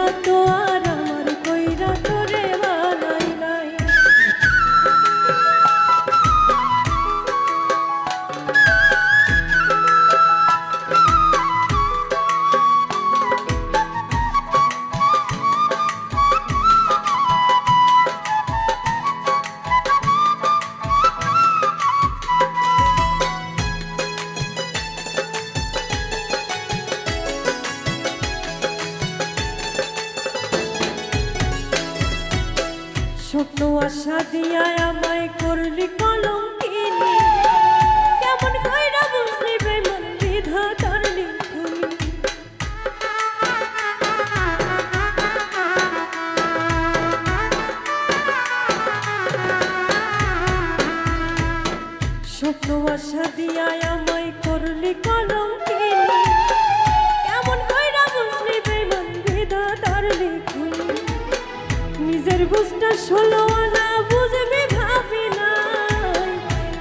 খুদা তো স্বপ্ন আশা দিয়া আমায় করলি কলম কিনি কেমন কইরা বুঝলি বেমন বিধাতার লিখনি স্বপ্ন আশা দিয়া আমায় করলি কলম নিজের বুঝটা শোলো না বুঝবি ভাবি না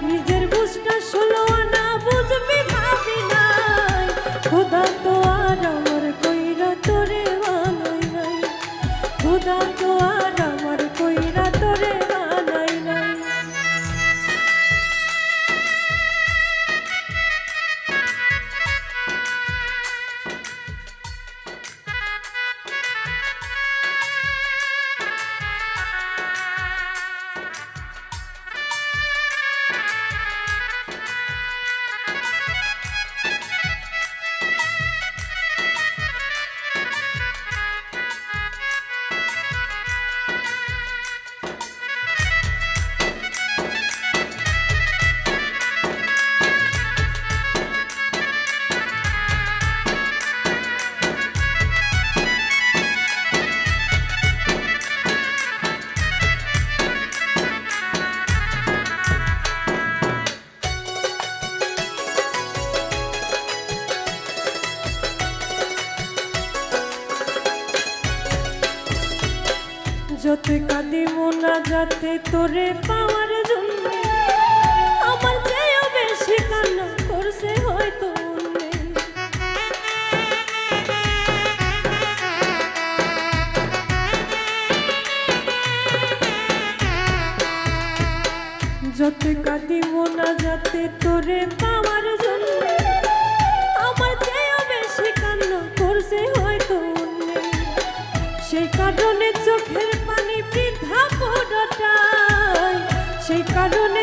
নিজের বুঝটা শোলো না বুঝবি ভাবি না খোদা তো আর আমার কইরা তোরে নাই। খোদা তো যতে কাঁদি মোনা যাতে তোরে পাওয়ার জন্য। আমার চেয়েও বেশি কান্না করছে হয়তো যত কাঁদি মোনা যাতে তোরে পাওয়ার কারণে